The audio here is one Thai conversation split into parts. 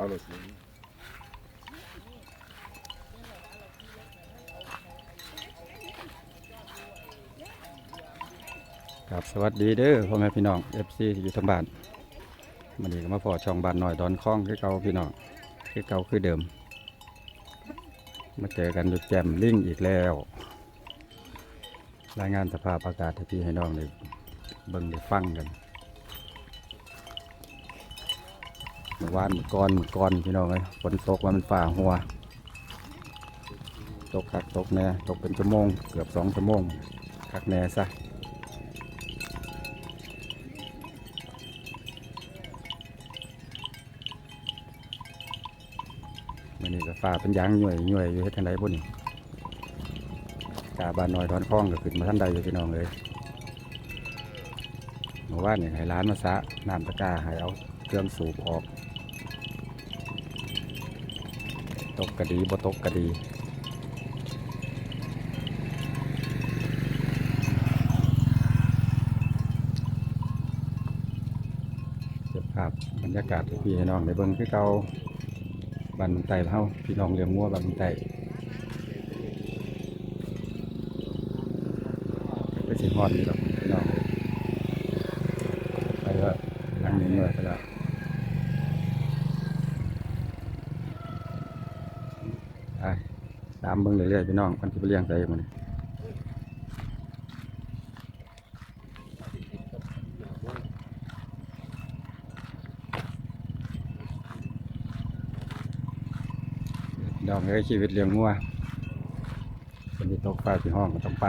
เอาเลยสิครับสวัสดีเด้อพ่อแม่พี่น้อง FC ที่อยู่ทางบ้านมันนี้ก็มาพอช่องบ้านหน่อยดอนคล้องคือเก่าพี่น้องคือเก่าคือเดิม มาเจอกันอยู่แจมลิงอีกแล้ว รายงานสภาพอากาศให้พี่ให้น้องได้เบิ่งได้ฟังกัน เมื่อวานเมื่อก่อนเมื่อก่อนพี่น้องเลยฝนตกว่ามันฝ่าหัว ตกคักตกแน่ตกเป็นชั่วโมง เกือบสองชั่วโมงคักแน่ซะมันนี่ก็ฟ้าเป็นยางหน่วยหน่วยอยู่เฮ็ดทันใดพุ่นนี่กาบานน้อยทอนคล้องก็ขึ้นมาทันใดอยู่พี่น้องเลยเมื่อวานนี่ให้ร้านมาซะน้ำตะกร้าให้เอาเครื่องสูบออก ตกกระดีบ่ตกกระดีเก็บภาพบรรยากาศให้พี่น้องในเบิ่งคือเกาบ้านไต่เฮาพี่น้องเลี้ยงงัวบ้านไตไปสิฮอดนี่หรอกพี่น้องไปว่าทางนี้เมื่อยไปแล้วไป ตามเบิ่งเรื่อยๆพี่น้องคนที่ไปเลี้ยงไต่มันดอกเอ้ยชีวิตเลี้ยงงัวคนที่ตกปลาที่ห้องก็ต้องไป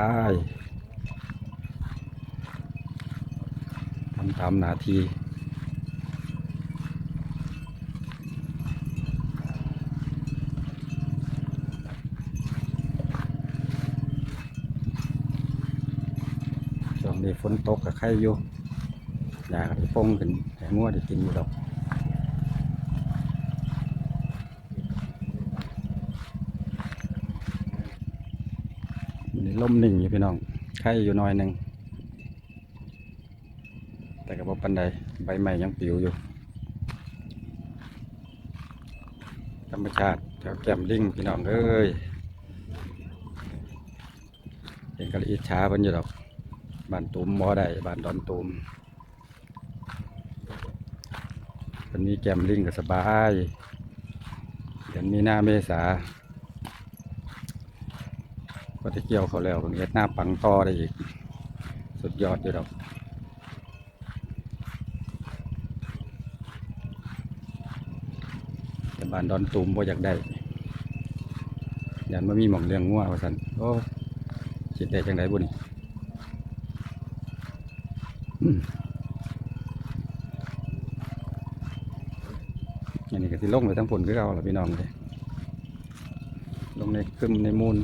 ทำตามหน้าที่ช่วงนี้ ฝนตกกับใครอยู่อยากให้ปงขึ้นให้งัวได้กินอยู่ดอกมันล่มนิ่งอยู่พี่น้องไข่อยู่หน้อยหนึ่งแต่กับว่าปันใดใบใหม่ยังปิวอยู่ธรรมชาติแถวแก้มลิงพี่น้องเอ้ยเห็นกระอิจฉาเพิ่นอยู่ดอก บ้านตูมบ่ได้บ้านดอนตูมเพิ่นมีแก้มลิงก็สบายเดือนมีนาเมษาก็จะเกี่ยวเขาแล้วเฮ็ดหน้าปังต่อได้อีก สุดยอดอยู่ดอกแต่บ้านดอนตูมบ่อยากได้ยันว่ามีหม่องเลี้ยงงัวว่าซั่นโอ้คิดได้จังไดบุนี่ อันนี้ก็สิลงไปทั้งผลคือเก่าละพี่น้องเลยลงในคึมในมูล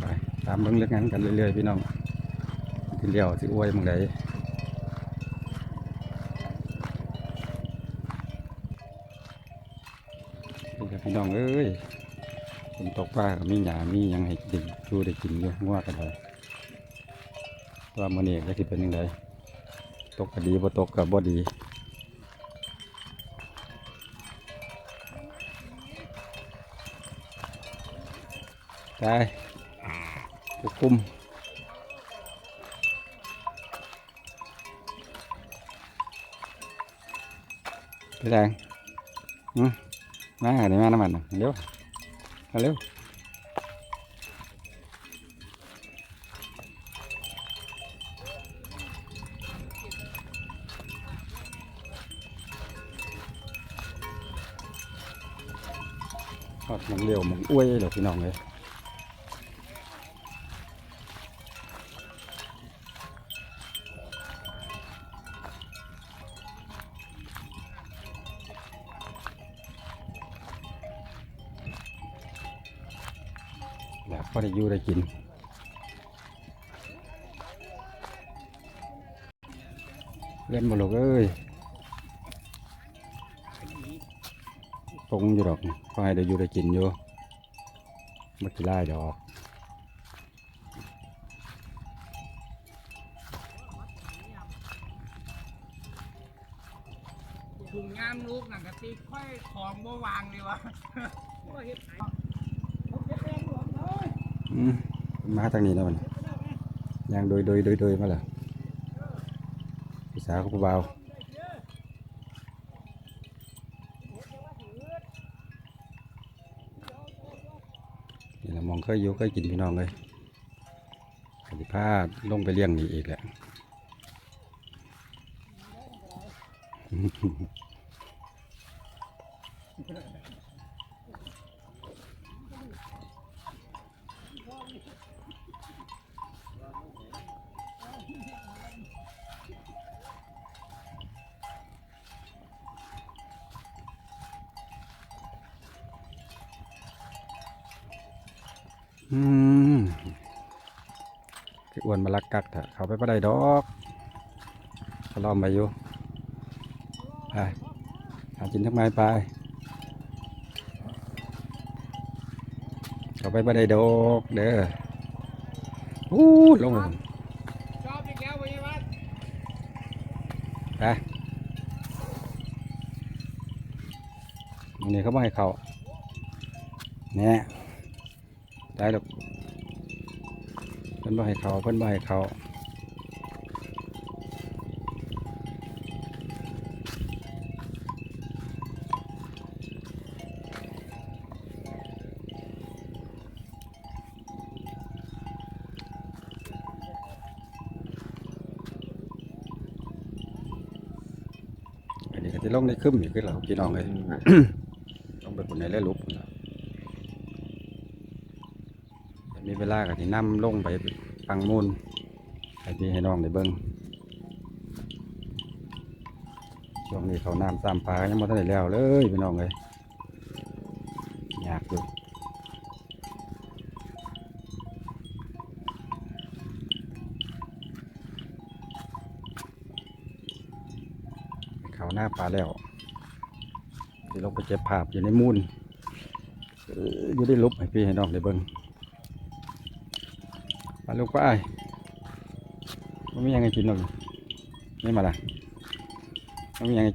ไปตามเบิ่งเรื่องงานกันเรื่อยๆพี่น้องที่เดียวสิอวยมึงไดนี่ น้องเอ้ยฝนตกฟ้าก็มีหยามียังให้กินดูได้กินอยู่งัวกันเลยว่ามันนี่ก็สิเป็นยังไงตกก็ดีบ่ตกก็บ่ดีไปควบคุมพี่แดงอืม มาหาได้มาน้ำมันนะเร็วมาเร็วทอดมักเร็วมักอ้วยเดี๋ยพี่น้องเลย อได้อยู่ได้กินเล่นมาลูกเอ้ยปงอยู่ดอกพอให้ได้อยู่ได้กินอยู่มากี่ไล่ดอกถุงงามลูกหนังกะติค่อยของบ่วางเลยวะ มาทางนี้นะมันยางโดยโดยโดยโดยมาละพี่สาเขาเบาวนี่แหละมองเคยอยู่เคยกินพี่น้องเลยปฏิภาณลงไปเลี้ยงนี่อีกแหละ อืมอ้วนมาลักกักเถอะเขาไปประได้ดอกเขาล้อมไปอยู่ไปหาจินทั้งไม้ไปเขาไปประได้ดอกเด้ออู้ลงชอบอีกแล้ววิวัฒน์ไปอันนี้เขาไม่ให้เขาเนี่ย ได้หรอกเพิ่นบ่ให้เขาเพิ่นบ่ให้เขาอันนี้ก็จะลงในคึมอีกคือเราพี่น้องเลย ลงไปบนในเรือลุกพุ่นล่ะ มีเวลาก็ที่นำลงไปฟังมูลให้พี่ให้น้องได้เบิ่งช่วงนี้เขาน้ำตามปลายังไม่ทันได้แล้วเลยพี่น้องเลยยากอยู่เขาหน้าปลาแล้วที่ลงไปเจ็บภาพอยู่ในมูลอยู่ได้ลบให้พี่ให้น้องได้เบิ่ง มาลูกไปมันมีหยังไงกินหรอกนี่มาละมันมีหยังไ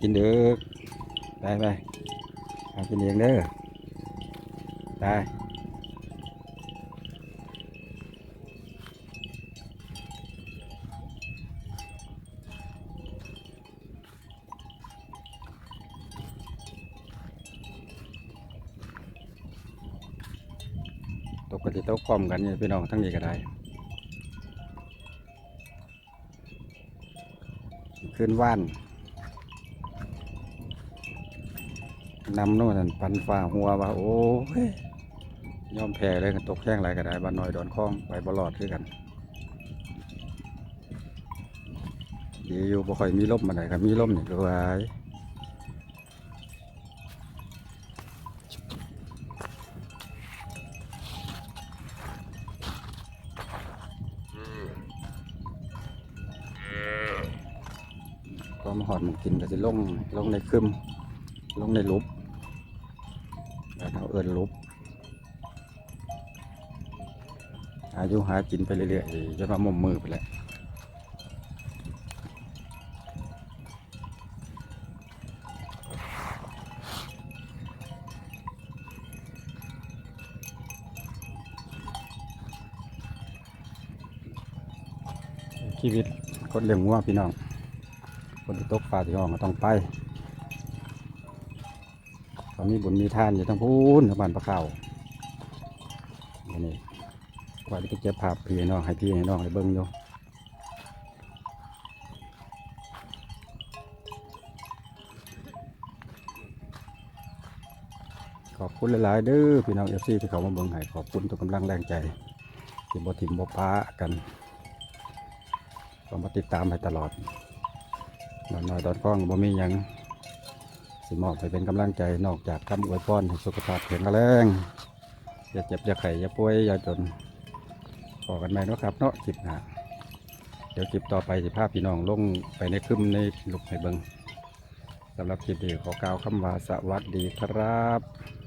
ขึ้นว่านนำโน่นนั่นปันฝ่าหัวว่าโอ้ยยอมแพ้เลยกันตกแข้งไรก็ได้บ้านน้อยดอนคล้องไปบลอดคือกันดีอยู่บ่ค่อยมีลมมาไหนครับมีลมนี่ก็ว่าพ อมาหอดมันกินก็จะลงลงในคึมลงในลุบแล้วเอาเอินลุบหายู่หากินไปเรื่อยๆจะมามุมมือไปแหล้วชีวิตคนเลี้ยงวัวพี่น้อง คนที่ตกปลาที่ห้องก็ต้องไปเขามีบุญมีทานอยู่ทั้งพูนทั้งบ้านปลาข้าวอันนี้ว่าจะไปเก็บภาพพี่น้องให้พี่ให้น้องให้เบิ้งอยู่ขอบคุณหลาย ๆ เด้อพี่น้องเอฟซีที่เขามาเบิ่งให้ขอบคุณทุกกำลังแรงใจที่บ่ถิ่มบ่ป้ากันก็มาติดตามให้ตลอด นอนน้อยดอนกล้องบ่มีหยังสิมอบไปเป็นกำลังใจนอกจากคำอวยพรให้สุขภาพแข็งแรงอย่าเจ็บอย่าไข้อย่าป่วยอย่าจนขอกันไหมเนาะครับเนาะจิบนะเดี๋ยวคลิปต่อไปสิภาพี่น้องลงไปในคึมในลุกให้เบิงสำหรับคลิปนี้ขอกล่าวคำว่าสวัสดีครับ